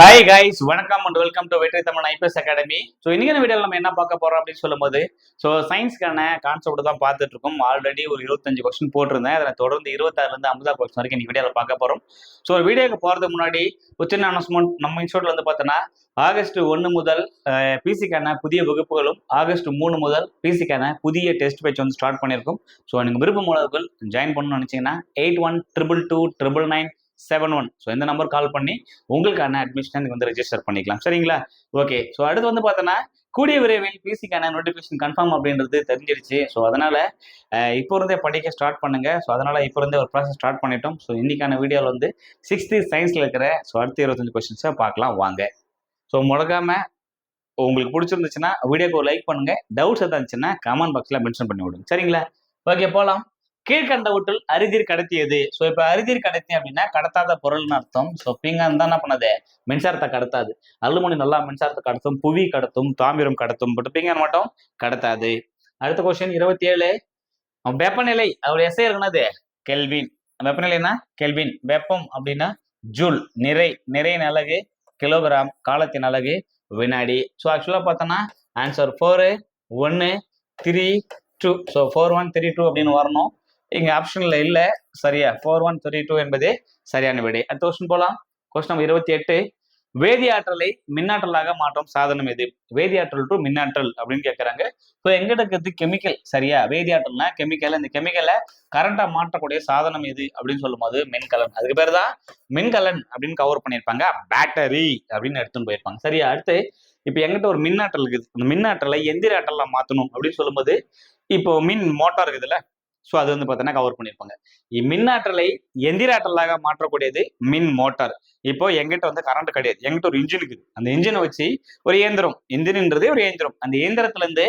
Hi guys வணக்கம் and welcome to Vetri Tamil IPS academy so இன்னைக்கு வீடியோவில் நம்ம என்ன பார்க்க போறோம் அப்படின்னு சொல்லும்போது ஸோ சயின்ஸ்க்கான கான்செப்ட் தான் பார்த்துட்டு இருக்கோம். ஆல்ரெடி ஒரு இருபத்தஞ்சு கொஸ்டின் போட்டிருந்தேன். அதில் தொடர்ந்து இருபத்தாறுலேருந்து ஐம்பதா கொஸ்டின் வரைக்கும் இன்னைக்கு வீடியோவில் பார்க்க போறோம். ஸோ வீடியோக்கு போகிறதுக்கு முன்னாடி ஒரு சின்ன அனௌன்ஸ்மெண்ட் நம்ம இன்ஸ்டியூட்ல வந்து பார்த்தோன்னா ஆகஸ்ட் ஒன்று முதல் பிசிக்கான புதிய வகுப்புகளும் ஆகஸ்ட் மூணு முதல் பிசிக்கான புதிய டெஸ்ட் பேட்ச் வந்து ஸ்டார்ட் பண்ணியிருக்கோம். ஸோ நீங்கள் விருப்பம் உள்ளவர்கள் ஜாயின் பண்ணணும்னு நினச்சிங்கன்னா eight one triple two triple nine seven one so இந்த நம்பர் கால் பண்ணி உங்களுக்கான அட்மிஷன் வந்து ரெஜிஸ்டர் பண்ணிக்கலாம். சரிங்களா? ஓகே ஸோ அடுத்து வந்து பார்த்தோன்னா கூடிய விரைவில் பிசிக்கான நோட்டிஃபிகேஷன் கன்ஃபார்ம் அப்படின்றது தெரிஞ்சிருச்சு. ஸோ அதனால் இப்போ இருந்தே படிக்க ஸ்டார்ட் பண்ணுங்க. ஸோ அதனால் இப்போ இருந்தே ஒரு ப்ராசஸ் ஸ்டார்ட் பண்ணிட்டோம். ஸோ இன்னைக்கான வீடியோவில் வந்து சிக்ஸ்த்து சயின்ஸில் இருக்கிற ஸோ அடுத்த இருபத்தஞ்சு கொஸ்டின்ஸை பார்க்கலாம் வாங்க. ஸோ முழகாமல் உங்களுக்கு பிடிச்சிருந்துச்சுன்னா வீடியோக்கு லைக் பண்ணுங்க. டவுட்ஸ் எதாவது இருந்துச்சுன்னா கமெண்ட் பாக்ஸில் மென்ஷன் பண்ணி விடுங்க. சரிங்களா? ஓகே போகலாம் கீழ்கண்டவற்றில் அரிதிர் கடத்தியது. ஸோ இப்போ அரிதிர் கடத்தி அப்படின்னா கடத்தாத பொருள்னு அர்த்தம். ஸோ பீங்கான் தான் என்ன பண்ணது? மின்சாரத்தை கடத்தாது. அலுமினி நல்லா மின்சாரத்தை கடத்தும் புவி கடத்தும் தாமிரம் கடத்தும். பட் பீங்கான் மட்டும்? கடத்தாது. அடுத்த கொஸ்டின் இருபத்தி ஏழு வெப்பநிலை அவர் எஸ்ஐ இருக்கனது கெல்வின் வெப்பநிலைனா கெல்வின் வெப்பம் அப்படின்னா ஜூல் நிறை. நிறையின் அலகு கிலோகிராம் காலத்தின் அலகு வினாடி. ஸோ ஆக்சுவலாக பார்த்தோன்னா ஆன்சர் ஃபோரு ஒன்று three two so four one three two அப்படின்னு வரணும். இங்கே ஆப்ஷனில் இல்லை. சரியா? ஃபோர் ஒன் த்ரீ டூ என்பதே சரியான விடை. அடுத்த கொஸ்டின் போகலாம் கொஸ்டின் நம்பர் இருபத்தி எட்டு. வேதியாற்றலை மின்னாற்றலாக மாற்றும் சாதனம் எது? வேதியாற்றல் டு மின்னாற்றல் அப்படின்னு கேட்குறாங்க ஸோ எங்கிட்ட இருக்கிறது கெமிக்கல் சரியா? வேதியாற்றல்னா கெமிக்கல் இந்த கெமிக்கலை கரண்ட்டாக மாற்றக்கூடிய சாதனம் எது? அப்படின்னு சொல்லும்போது மின்கலன். அதுக்கு பேர் தான் மின்கலன் அப்படின்னு கவர் பண்ணியிருப்பாங்க. பேட்டரி அப்படின்னு எடுத்துன்னு போயிருப்பாங்க. சரியா? அடுத்து இப்போ எங்கிட்ட ஒரு மின்னாற்றல் இருக்குது. அந்த மின்னாற்றலை எந்திர ஆற்றலாக மாற்றணும் அப்படின்னு சொல்லும்போது இப்போ மின் மோட்டார் இருக்குதுல்ல ஸோ அது வந்து பார்த்தீங்கன்னா கவர் பண்ணியிருப்பாங்க மின்னாற்றலை எந்திர ஆற்றலாக மாற்றக்கூடியது மின் மோட்டார். இப்போ எங்கிட்ட வந்து கரண்ட் கிடையாது. எங்கிட்ட ஒரு இன்ஜின் இருக்குது. அந்த இன்ஜினை வச்சு ஒரு இயந்திரம் இன்ஜின்ன்றதே ஒரு இயந்திரம். அந்த இயந்திரத்துலேருந்து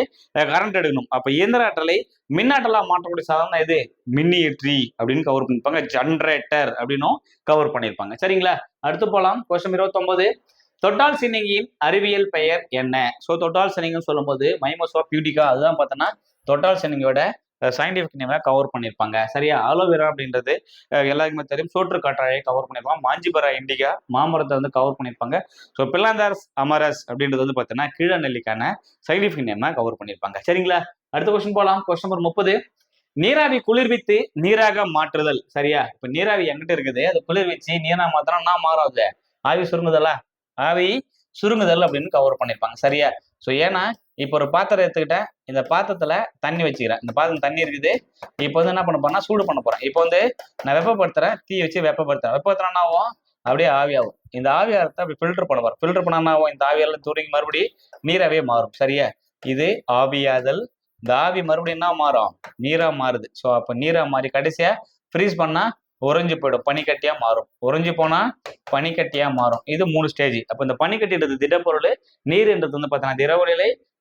கரண்ட் எடுக்கணும். அப்போ இயந்திர ஆற்றலை மின்னாற்றலா மாற்றக்கூடிய சாதனம் எது? மின்னியற்றி அப்படின்னு கவர் பண்ணிருப்பாங்க. ஜென்ரேட்டர் அப்படின்னும் கவர் பண்ணியிருப்பாங்க சரிங்களா? அடுத்து போகலாம் கொஸ்டின் இருபத்தொன்பது. தொட்டால் சினிங்கியின் அறிவியல் பெயர் என்ன? ஸோ தொட்டால் சினிங்கன்னு சொல்லும்போது மைமோசோா பியூட்டிகா அதுதான் பார்த்தோன்னா தொட்டால் சினிங்கியோட சயின்டிஃபிக் நேமை கவர் பண்ணியிருப்பாங்க சரியா? ஆலோவேரா அப்படின்றது எல்லாருக்குமே தெரியும். சோற்று காற்றாழையை கவர் பண்ணியிருப்பாங்க மாஞ்சிபரா இண்டிகா மாமரத்தை வந்து கவர் பண்ணியிருப்பாங்க ஸோ பில்லாந்தார்ஸ் அமரஸ் அப்படின்றது வந்து பார்த்தீங்கன்னா கீழ நெல்லிக்கான சயின்டிஃபிக் நேமை கவர் பண்ணியிருப்பாங்க சரிங்களா? அடுத்த கொஸ்டின் போகலாம் கொஸ்டின் நம்பர் முப்பது. நீராவி குளிர்வித்து நீராக மாற்றுதல். சரியா? இப்ப நீராவி எங்கிட்ட இருக்குது. அது குளிர்விச்சு நீரா மாத்திரம் நான் மாறாது ஆவி சுருங்குதலா? ஆவி சுருங்குதல் அப்படின்னு கவர் பண்ணியிருப்பாங்க சரியா? ஸோ ஏன்னா இப்போ ஒரு பாத்திரம் எடுத்துக்கிட்டேன் இந்த பாத்திரத்துல தண்ணி வச்சுக்கிறேன். இந்த பாத்திரம் தண்ணி இருக்குது. இப்போ வந்து என்ன பண்ண போறேன்னா சூடு பண்ண போறேன். இப்போ வந்து நான் வெப்பப்படுத்துறேன் தீ வச்சு வெப்பப்படுத்துறேன். வெப்பப்படுத்துறேன் என்ன ஆகும்? அப்படியே ஆவியாகும் இந்த ஆவியாரத்தை அப்படி ஃபில்டர் பண்ண போறேன். ஃபில்டர் பண்ணா என்ன ஆகும்? இந்த ஆவியால தூரிங்க மறுபடியும் நீராவே மாறும். சரியா? இது ஆவியாதல். இந்த ஆவி மறுபடியும் என்ன மாறும்? நீரா மாறுது. ஸோ அப்போ நீரா மாறி கடைசியா ஃப்ரீஸ் பண்ணா உறைஞ்சு போயிடும். பனிக்கட்டியா மாறும். உறைஞ்சு போனா பனிக்கட்டியா மாறும். இது மூணு ஸ்டேஜ் அப்போ இந்த பனிக்கட்டின்றது திடப்பொருள் நீர்ன்றது வந்து பார்த்தீங்கன்னா திரவ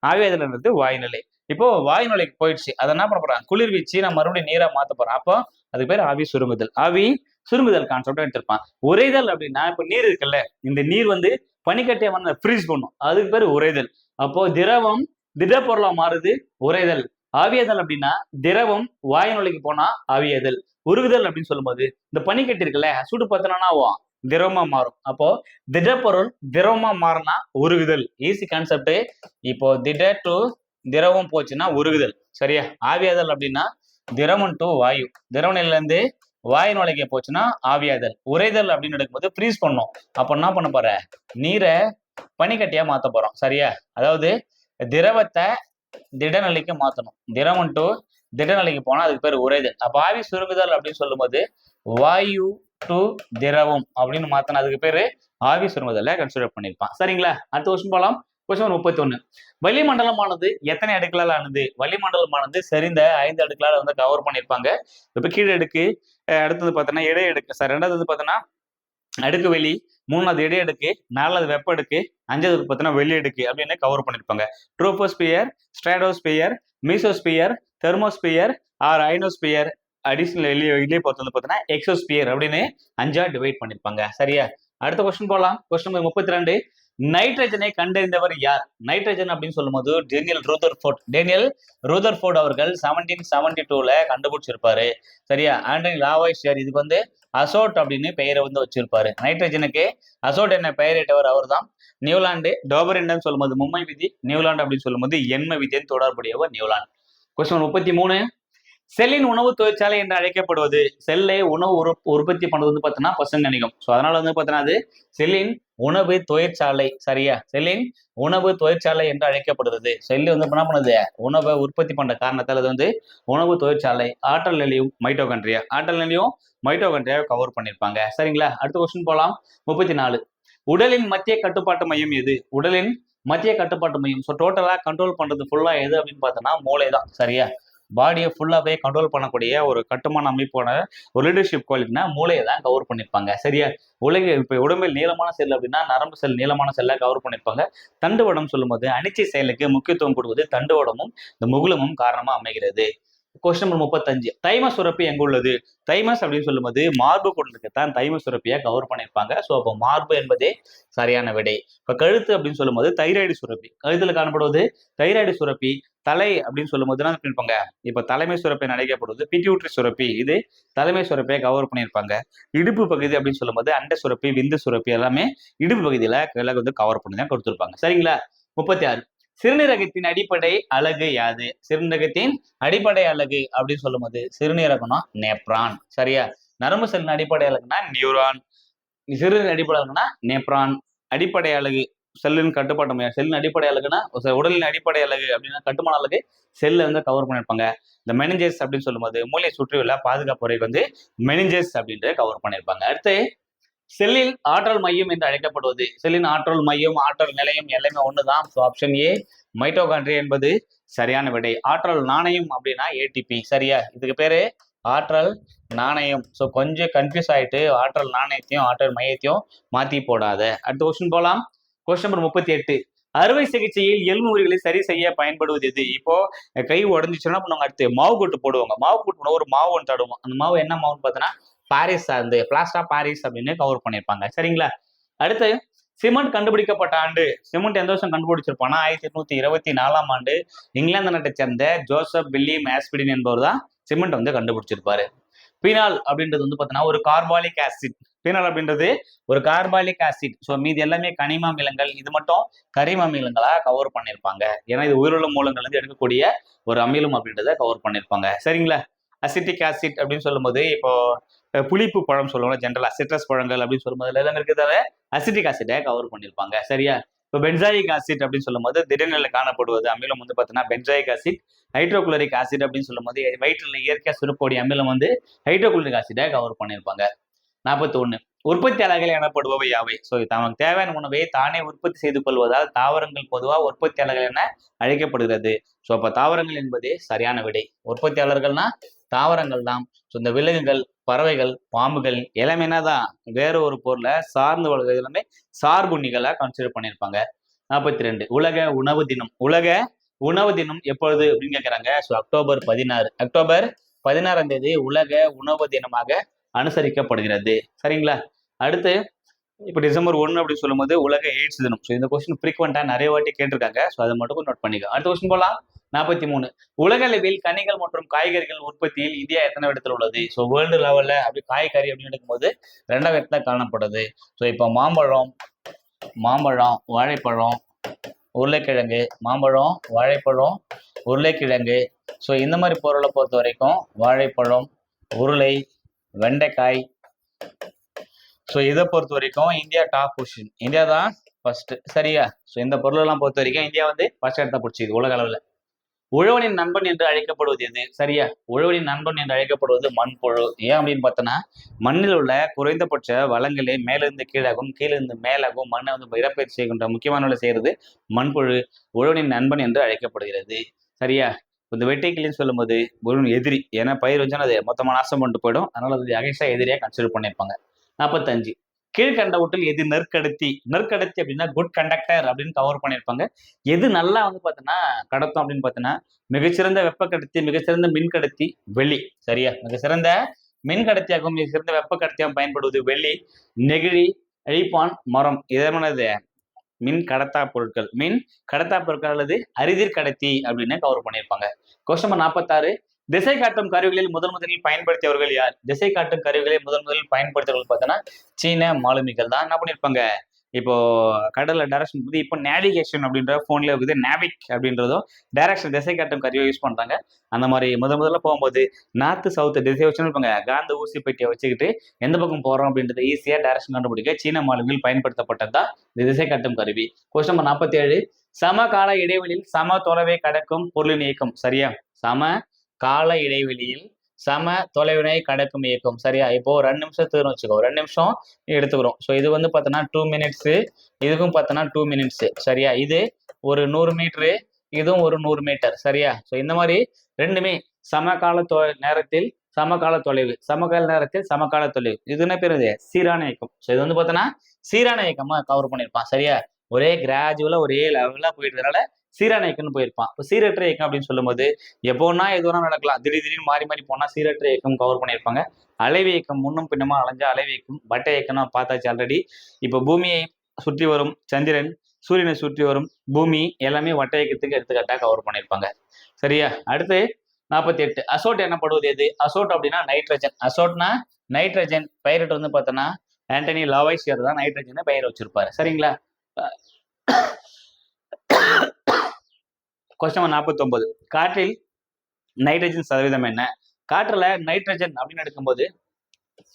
நிலை ஆவியாதல்ன்றது வாய்நிலை. இப்போ வாய்நிலைக்கு போயிடுச்சு. அதை என்ன பண்ண போறாங்க? குளிர்விச்சு நான் மறுபடியும் நீரா மாத்த போறேன். அப்போ அது பேர் ஆவி சுருங்குதல். ஆவி சுருங்குதல் கான்செப்ட் எடுத்திருப்பான். உரைதல் அப்படின்னா இப்போ நீர் இருக்குல்ல இந்த நீர் வந்து பனிக்கட்டையை வந்து ஃப்ரீஸ் பண்ணும். அதுக்கு பேர் உரைதல் அப்போ திரவம் திடப்பொருளா மாறுது உரைதல் ஆவியதல் அப்படின்னா திரவம் வாயு நிலைக்கு போனா ஆவியதல். உருகுதல் அப்படின்னு சொல்லும்போது இந்த பனிக்கட்டி இருக்குல்ல சூடு பத்தினா ஆகும். திரவமா மாறும். அப்போ திடப்பொருள் திரவமா மாறினா உருகுதல். ஈஸி கான்செப்ட் இப்போ திட டு திரவம் போச்சுன்னா உருகுதல். சரியா? ஆவியாதல் அப்படின்னா திரவம் டு வாயு. திரவ வாயு நிலைக்கு போச்சுன்னா ஆவியாதல். உறைதல் அப்படின்னு எடுக்கும்போது ஃப்ரீஸ் பண்ணும். அப்போ என்ன பண்ண போற? நீரை பனிக்கட்டியா மாத்த போறோம். சரியா? அதாவது திரவத்தை திடநிலைக்கு மாத்தணும். திரவம் டு திடநிலைக்கு போனா அதுக்கு பேர் உறைதல். அப்ப ஆவி சுருங்குதல் அப்படின்னு சொல்லும்போது வாயு டு திரவம் அப்படின்னு மாத்தினா அதுக்கு பேரு ஆவி சுருங்குதலை கன்சிடர் பண்ணியிருப்பான் சரிங்களா? அடுத்த கொஸ்டின் போகலாம் கொஸ்டின் முப்பத்தி ஒண்ணு வளிமண்டலமானது எத்தனை அடுக்களால் ஆனது? வளிமண்டலமானது சரிந்த ஐந்து அடுக்களால் வந்து கவர் பண்ணியிருப்பாங்க இப்போ கீழே அடுக்கு அடுத்தது பார்த்தோன்னா இடை அடுக்கு. சார் ரெண்டாவது பார்த்தோன்னா அடுக்கு வெளி மூணாவது இடை அடுக்கு நாலாவது வெப்ப அடுக்கு அஞ்சாவது பார்த்தோன்னா வெளி அடுக்கு அப்படின்னு கவர் பண்ணியிருப்பாங்க troposphere stratosphere mesosphere thermosphere or ionosphere additional வெளியே வெளியே பார்த்து வந்து பார்த்தீங்கன்னா எக்ஸோஸ்பியர் அப்படின்னு அஞ்சா டிவைட் பண்ணியிருப்பாங்க சரியா? அடுத்த கொஸ்டின் போகலாம் கொஸ்டின் நம்பர் முப்பத்தி ரெண்டு நைட்ரஜனை கண்டறிந்தவர் யார்? நைட்ரஜன் அப்படின்னு சொல்லும்போது டேனியல் ரூதர்ஃபோர்ட் டேனியல் ரூதர்ஃபோர்ட் அவர்கள் செவன்டீன் செவன்டி டூல கண்டுபிடிச்சிருப்பாரு. சரியா? ஆண்டனி லாவாய்ஷியர் இதுக்கு வந்து அசோட் அப்படின்னு பெயரை வந்து வச்சிருப்பாரு. நைட்ரஜனுக்கு அசோட் என்ன பெயரிட்டவர் அவர் தான் நியூலாந்து டோபரிண்டன் சொல்லும்போது மும்மை விதி. நியூலாந்து அப்படின்னு சொல்லும்போது எண்ம விதின்னு தொடர்புடையவர் நியூலாந்து கொஸ்டின் முப்பத்தி மூணு. செல்லின் உணவு தொழிற்சாலை என்று அழைக்கப்படுவது செல்லை உணவு உரு உற்பத்தி பண்றது வந்து பார்த்தோன்னா பசங்க நினைக்கும் ஸோ அதனால வந்து பார்த்தோன்னா அது செல்லின் உணவு தொழிற்சாலை. சரியா? செல்லின் உணவு தொழிற்சாலை என்று அழைக்கப்படுகிறது. செல்லு வந்து என்ன பண்ணுது? உணவை உற்பத்தி பண்ற காரணத்தால் அது வந்து உணவு தொழிற்சாலை. ஆற்றல் நிலையும் மைட்டோகண்ட்ரியா ஆற்றல் நிலையும் மைட்டோகண்ட்ரியாவை கவர் பண்ணியிருப்பாங்க சரிங்களா? அடுத்த கொஸ்டின் போகலாம் முப்பத்தி நாலு உடலின் மத்திய கட்டுப்பாட்டு மையம் எது? உடலின் மத்திய கட்டுப்பாட்டு மையம். ஸோ டோட்டலா கண்ட்ரோல் பண்றது ஃபுல்லா எது அப்படின்னு பார்த்தோன்னா மூளை தான். சரியா? பாடியை ஃபுல்லாகவே கண்ட்ரோல் பண்ணக்கூடிய ஒரு கட்டுமான அமைப்போட ஒரு லீடர்ஷிப் குவாலிட்டினா மூளையை தான் கவர் பண்ணியிருப்பாங்க சரியா? உலக இப்போ உடம்பில் நீளமான செல் அப்படின்னா நரம்பு செல் நீளமான செல்லை கவர் பண்ணியிருப்பாங்க தண்டுவடம் சொல்லும்போது அனிச்சை செயலுக்கு முக்கியத்துவம் கொடுவது தண்டுவடமும் இந்த முகுலமும் காரணமாக அமைகிறது. கொஸ்டின் நம்பர் முப்பத்தஞ்சு. தைம சுரப்பி எங்க உள்ளது? தைமஸ் அப்படின்னு சொல்லும்போது மார்பு குடலுக்குத்தான் தைம சுரப்பியா கவர் பண்ணியிருப்பாங்க. ஸோ அப்போ மார்பு என்பதே சரியான விடை. இப்போ கழுத்து அப்படின்னு சொல்லும்போது தைராய்டு சுரப்பி. கழுத்துல காணப்படுவது தைராய்டு சுரப்பி. தலை அப்படின்னு சொல்லும்போது என்ன பண்ணிருப்பாங்க இப்போ தலைமை சுரப்பை அழைக்கப்படுவது பிட்யூட்ரி சுரப்பி. இது தலைமை சுரப்பியை கவர் பண்ணியிருப்பாங்க. இடுப்பு பகுதி அப்படின்னு சொல்லும்போது அண்டை சுரப்பி விந்து சுரப்பி எல்லாமே இடுப்பு பகுதியில கிழக்கு வந்து கவர் பண்ணி தான் கொடுத்துருப்பாங்க. சரிங்களா? முப்பத்தி ஆறு. சிறுநீரகத்தின் அடிப்படை அழகு யாது? சிறுநீரகத்தின் அடிப்படை அழகு அப்படின்னு சொல்லும் போது சிறுநீரகம்னா நேப்ரான். சரியா? நரம்பு செல்லின் அடிப்படை அழகுனா நியூரான். சிறுநீர் அடிப்படை அழகுனா நேப்ரான். அடிப்படை அழகு செல்லின் கட்டுப்பாட்டு மையம். செல்லின் அடிப்படை அழகுனா உடலின் அடிப்படை அழகு அப்படின்னா கட்டுமான அழகு செல்லை வந்து கவர் பண்ணியிருப்பாங்க. இந்த மெனிஞ்சஸ் அப்படின்னு சொல்லும்போது மூளையை சுற்றியுள்ள பாதுகாப்பு முறைக்கு வந்து மெனிஞ்சஸ் அப்படின்றத கவர் பண்ணியிருப்பாங்க. அடுத்து செல்லில் ஆற்றல் மையம் என்று அழைக்கப்படுவது. செல்லின் ஆற்றல் மையம் ஆற்றல் நிலையம் எல்லாமே ஒண்ணுதான். ஸோ ஆப்ஷன் ஏ மைட்டோகான்ட்ரி என்பது சரியான விடை. ஆற்றல் நாணயம் அப்படின்னா ஏடிபி சரியா? இதுக்கு பேரு ஆற்றல் நாணயம். ஸோ கொஞ்சம் கன்ஃபியூஸ் ஆயிட்டு ஆற்றல் நாணயத்தையும் ஆற்றல் மையத்தையும் மாத்தி போடாத. அடுத்த கொஸ்டின் போலாம். கொஸ்டின் நம்பர் முப்பத்தி எட்டு. அறுவை சிகிச்சையில் எலும்பு முறிகளை சரி செய்ய பயன்படுவது எது? இப்போ கை உடஞ்சிச்சுன்னா பண்ணுவாங்க அடுத்து மாவு கூட்டு போடுவாங்க. மாவு கூட்டு போனால் ஒரு மாவு ஒன்று தடுவோம். அந்த மாவு என்ன மாவுன்னு பார்த்தோன்னா பாரிஸ் சார்ந்து பிளாஸ்டா பாரிஸ் அப்படின்னு கவர் பண்ணியிருப்பாங்க. சரிங்களா? அடுத்து சிமெண்ட் கண்டுபிடிக்கப்பட்ட ஆண்டு. சிமெண்ட் எந்த வருஷம் கண்டுபிடிச்சிருப்பானா ஆயிரத்தி எட்நூத்தி இருபத்தி நாலாம் ஆண்டு இங்கிலாந்து நாட்டை சேர்ந்த ஜோசப் பில்லி மேஸ்பிடின் என்பவர் தான் சிமெண்ட் வந்து கண்டுபிடிச்சிருப்பாரு. பீனால் அப்படின்றது வந்து பார்த்தீங்கன்னா ஒரு கார்பாலிக் ஆசிட் பீனால் அப்படின்றது ஒரு கார்பாலிக் ஆசிட் ஸோ மீதி எல்லாமே கனிம அமிலங்கள். இது மட்டும் கரிம அமிலங்களா கவர் பண்ணியிருப்பாங்க. ஏன்னா இது உயிருள்ள மூலங்கள்லேருந்து எடுக்கக்கூடிய ஒரு அமிலம் அப்படின்றத கவர் பண்ணியிருப்பாங்க. சரிங்களா? அசிட்டிக் ஆசிட் அப்படின்னு சொல்லும்போது இப்போ புளிப்பு பழம் சொல்லுவாங்க ஜென்ரலா சிட்ரஸ் பழங்கள் அப்படின்னு சொல்லும்போது இருக்கிறதால அசிட்டிக் ஆசிட்டை கவர் பண்ணியிருப்பாங்க. சரியா? இப்போ பென்சாயிக் ஆசிட் அப்படின்னு சொல்லும்போது திடநிலையில் காணப்படுவது அமிலம் வந்து பார்த்தீங்கன்னா பென்சாயிக் ஆசிட் ஹைட்ரோகுளோரிக் ஆசிட் அப்படின்னு சொல்லும்போது வயிற்றில் இயற்கையாக சுருக்கக்கூடிய அமிலம் வந்து ஹைட்ரோகுளோரிக் ஆசிட்டை கவர் பண்ணியிருப்பாங்க. நாற்பத்தி ஒன்று உற்பத்தியாளர்கள் எனப்படுபவை யாவை? ஸோ தமக்கு தேவையான உணவை தானே உற்பத்தி செய்து கொள்வதால் தாவரங்கள் பொதுவாக உற்பத்தியாளர்கள் என அழைக்கப்படுகிறது. ஸோ அப்போ தாவரங்கள் என்பதே சரியான விடை. உற்பத்தியாளர்கள்னா தாவரங்கள் தான் ஸோ இந்த விலங்குகள் பறவைகள் பாம்புகள் எல்லாமே என்னதான் வேற ஒரு பொருளை சார்ந்து வளர்கிறது எல்லாமே சார்புண்ணிகளை கன்சிடர் பண்ணியிருப்பாங்க. நாற்பத்தி ரெண்டு உலக உணவு தினம். உலக உணவு தினம் எப்பொழுது அப்படின்னு கேட்குறாங்க ஸோ அக்டோபர் பதினாறு அக்டோபர் பதினாறாம் தேதி உலக உணவு தினமாக அனுசரிக்கப்படுகிறது. சரிங்களா? அடுத்து இப்போ டிசம்பர் ஒன்று அப்படின்னு சொல்லும்போது உலக எய்ட்ஸ் தினம். ஸோ இந்த கொஸ்டின் ஃப்ரீக்வெண்ட்டாக நிறைய வாட்டி கேட்டிருக்காங்க. ஸோ அதை மட்டும் நோட் பண்ணிக்க. அடுத்த கொஸ்டின் போகலாம் நாற்பத்தி மூணு உலக அளவில் கனிகள் மற்றும் காய்கறிகள் உற்பத்தியில் இந்தியா எத்தனை இடத்துல உள்ளது? ஸோ வேர்ல்டு லெவலில் அப்படி காய்கறி அப்படின்னு எடுக்கும்போது ரெண்டாவது இடத்துல காணப்படுது. ஸோ இப்போ மாம்பழம் மாம்பழம் வாழைப்பழம் உருளைக்கிழங்கு மாம்பழம் வாழைப்பழம் உருளைக்கிழங்கு. ஸோ இந்த மாதிரி பொருளை பொறுத்த வரைக்கும் வாழைப்பழம் உருளை வெண்டைக்காய் ஸோ இதை பொறுத்த வரைக்கும் இந்தியா டாப் பொசிஷன் இந்தியா தான் ஃபர்ஸ்ட் சரியா? ஸோ இந்த பொருளெல்லாம் பொறுத்த வரைக்கும் இந்தியா வந்து ஃபர்ஸ்ட் இடத்த பிடிச்சிது உலக அளவில். உழவனின் நண்பன் என்று அழைக்கப்படுவது எது? சரியா? உழவனின் நண்பன் என்று அழைக்கப்படுவது மண்புழு. ஏன் அப்படின்னு பார்த்தோன்னா மண்ணில் உள்ள குறைந்தபட்ச வளங்களை மேலிருந்து கீழாகவும் கீழிருந்து மேலாகவும் மண்ணை வந்து இடப்பெயர்ச்சி செய்கின்ற முக்கியமான வேலை செய்கிறது மண்புழு உழவனின் நண்பன் என்று அழைக்கப்படுகிறது. சரியா? இந்த வெட்டைக்கிளின்னு சொல்லும்போது ஒரு எதிரி. ஏன்னா பயிர் வச்சுன்னா அது மொத்தமாக நாசம் பண்ணிட்டு போயிடும். அதனால அது அகைசா எதிரியாக கன்சிடர் பண்ணியிருப்பாங்க. நாற்பத்தஞ்சு கீழ்கண்டவற்றில் எது நெற்கடத்தி? நெற்கடத்தி அப்படின்னா குட் கண்டக்டர் அப்படின்னு கவர் பண்ணியிருப்பாங்க. எது நல்லா வந்து பார்த்தோன்னா கடத்தும் அப்படின்னு பார்த்தோன்னா மிகச்சிறந்த வெப்ப கடத்தி மிகச்சிறந்த மின் கடத்தி வெள்ளி சரியா? மிகச்சிறந்த மின் கடத்தியாகவும் மிகச்சிறந்த வெப்ப கடத்தியாகவும் பயன்படுவது வெள்ளி நெகிழி அழிப்பான் மரம். இதமானது மின் கடத்தா பொருட்கள். மின் கடத்தா பொருட்கள் அல்லது அரிதிர் கடத்தி அப்படின்னு கவர் பண்ணியிருப்பாங்க. கொஸ்டம்பர் நாற்பத்தாறு திசை காட்டும் கருவிகளில் முதன் முதலில் பயன்படுத்தியவர்கள் யார்? திசை காட்டும் கருவிகளை முதன் முதலில் பயன்படுத்தியவர்கள் பார்த்தோன்னா சீன மாலுமிகள் தான். என்ன பண்ணியிருப்பாங்க? இப்போ கடல்ல டைரக்ஷன் வந்து இப்போ நேவிகேஷன் அப்படின்ற ஃபோன்ல இருக்குது. நேவிக் அப்படின்றதும் டைரக்ஷன் திசை காட்டும் கருவியை யூஸ் பண்றாங்க. அந்த மாதிரி முத முதல்ல போகும்போது நார்த்து சவுத்து திசை வச்சுருப்பாங்க காந்த ஊசி பெட்டியை வச்சுக்கிட்டு எந்த பக்கம் போறோம் அப்படின்றத ஈஸியா டைரக்ஷன் கண்டுபிடிக்க சீன மாலுமிகள் பயன்படுத்தப்பட்டது தான் இந்த திசை காட்டும் கருவி. கொஸ்டின் நம்பர் நாற்பத்தி ஏழு. சம கால இடைவெளியில் சம தொலைவை கடக்கும் பொருளின் இயக்கம் சரியா? சம கால இடைவெளியில் சம தொலைவினை கடக்கும் இயக்கம். சரியா? இப்போ ஒரு ரெண்டு நிமிஷத்துக்கு வச்சுக்கோ. ரெண்டு நிமிஷம் எடுத்துக்கிறோம். ஸோ இது வந்து பார்த்தோன்னா டூ மினிட்ஸு இதுக்கும் பார்த்தோன்னா டூ மினிட்ஸு சரியா? இது ஒரு நூறு மீட்ரு இதுவும் ஒரு நூறு மீட்டர் சரியா? ஸோ இந்த மாதிரி ரெண்டுமே சமகால தொ நேரத்தில் சமகால தொலைவு. சமகால நேரத்தில் சமகால தொலைவு. இது என்ன பேர் இது சீரான இயக்கம். ஸோ இது வந்து பார்த்தோன்னா சீரான இயக்கமாக கவர் பண்ணியிருப்பான். சரியா? ஒரே கிராஜுவலாக ஒரே லெவலா போயிட்டதுனால சீரான இயக்கம்னு போயிருப்பான். இப்போ சீரற்ற இயக்கம் அப்படின்னு சொல்லும்போது எப்போனா எதுவும் நடக்கலாம். திடீர் திடீர்னு மாறி மாறி போனால் சீரற்ற இயக்கம் கவர் பண்ணியிருப்பாங்க. அலைவு இயக்கம் முன்னும் பின்னமா அலைஞ்சா அலைவு இயக்கம்? வட்ட இயக்கம்னா பார்த்தாச்சு ஆல்ரெடி இப்போ பூமியை சுற்றி வரும் சந்திரன் சூரியனை சுற்றி வரும் பூமி எல்லாமே வட்ட இயக்கத்துக்கு எடுத்துக்காட்டா கவர் பண்ணியிருப்பாங்க. சரியா? அடுத்து நாற்பத்தி எட்டு அசோட் எனப்படுவது எது? அசோட் அப்படின்னா நைட்ரஜன் அசோட்னா நைட்ரஜன் பயிரிட்டு வந்து பார்த்தோன்னா ஆண்டனி லாவைசியர் தான் நைட்ரஜனை பயிர் வச்சிருப்பாரு. சரிங்களா? கொஸ்டின் நாற்பத்தொன்பது. காற்றில் நைட்ரஜன் சதவீதம் என்ன? காற்றில் நைட்ரஜன் அப்படின்னு எடுக்கும்போது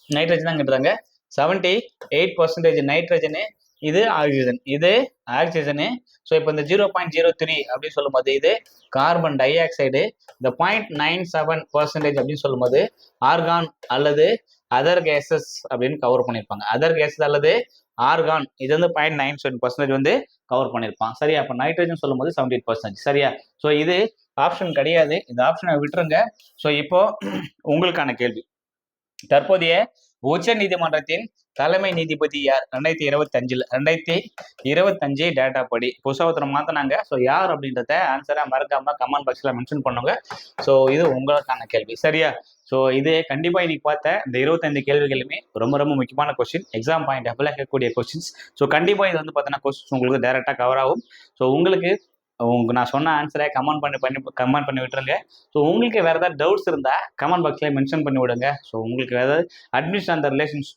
நைட்ரஜன் தான் கேட்டுறாங்க செவன்டி எயிட் பர்சன்டேஜ் நைட்ரஜனு இது ஆக்சிஜன் இது ஆக்சிஜனு ஸோ இப்போ இந்த ஜீரோ பாயிண்ட் ஜீரோ த்ரீ அப்படின்னு சொல்லும்போது இது கார்பன் டை ஆக்சைடு இந்த பாயிண்ட் நைன் செவன் பர்சன்டேஜ் அப்படின்னு சொல்லும்போது ஆர்கான் அல்லது அதர் கேசஸ் அப்படின்னு கவர் பண்ணியிருப்பாங்க. அதர் கேசஸ் அல்லது ஆர்கான் இது வந்து பாயிண்ட் நைன் செவன் பர்சன்டேஜ் வந்து கவர் பண்ணியிருப்பான். சரியா? அப்போ நைட்ரஜன் சொல்லும்போது செவன்டி எயிட் பர்சன்டேஜ் சரியா? ஸோ இது ஆப்ஷன் கிடையாது. இந்த ஆப்ஷனை விட்டுருங்க. ஸோ இப்போ உங்களுக்கான கேள்வி. தற்போதைய உச்ச நீதிமன்றத்தின் தலைமை நீதிபதி யார்? ரெண்டாயிரத்தி இருபத்தி அஞ்சுல ரெண்டாயிரத்தி இருபத்தஞ்சு டேட்டா படி. புஸ்தகத்தில் மாத்தினாங்க. ஸோ யார் அப்படின்றத ஆன்சரா மறக்காம கமெண்ட் பாக்ஸ்ல மென்ஷன் பண்ணுங்க. ஸோ இது உங்களுக்கான கேள்வி. சரியா? ஸோ இது கண்டிப்பாக இன்னைக்கு பார்த்த இந்த இருபத்தைந்து கேள்விகளுமே ரொம்ப ரொம்ப முக்கியமான கொஸ்டின் எக்ஸாம் பாயிண்ட் ஆஃப்ல கேட்கக்கூடிய கொஸ்டின்ஸ் ஸோ கண்டிப்பாக இது வந்து பார்த்தீங்கன்னா கொஸ்டின்ஸ் உங்களுக்கு டேரெக்டாக கவர் ஆகும். ஸோ உங்களுக்கு உங்களுக்கு நான் சொன்ன ஆன்சரை கமெண்ட் பண்ணி பண்ணி கமெண்ட் பண்ணி விட்டுருங்க. ஸோ உங்களுக்கு வேறு ஏதாவது டவுட்ஸ் இருந்தால் கமெண்ட் பாக்ஸில் மென்ஷன் பண்ணி விடுங்க. ஸோ உங்களுக்கு வேறு ஏதாவது அட்மிஷன் அந்த ரிலேஷன்ஸ்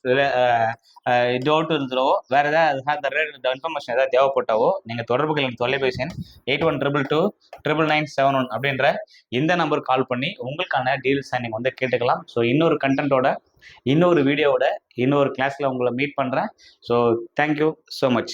டவுட் இருந்தோ வேறு ஏதாவது அந்த ரிலேட்டட் இன்ஃபர்மேஷன் ஏதாவது தேவைப்பட்டாவோ நீங்கள் தொடர்பு கொள்ளும் தொலைபேசி எண் eight one triple two triple nine seven one அப்படின்ற இந்த நம்பருக்கு கால் பண்ணி உங்களுக்கான டீட்டெயில்ஸை நீங்கள் வந்து கேட்டுக்கலாம். ஸோ இன்னொரு கண்டென்ட்டோட இன்னொரு வீடியோவோட இன்னொரு கிளாஸில் உங்களை மீட் பண்ணுறேன் ஸோ தேங்க்யூ ஸோ மச்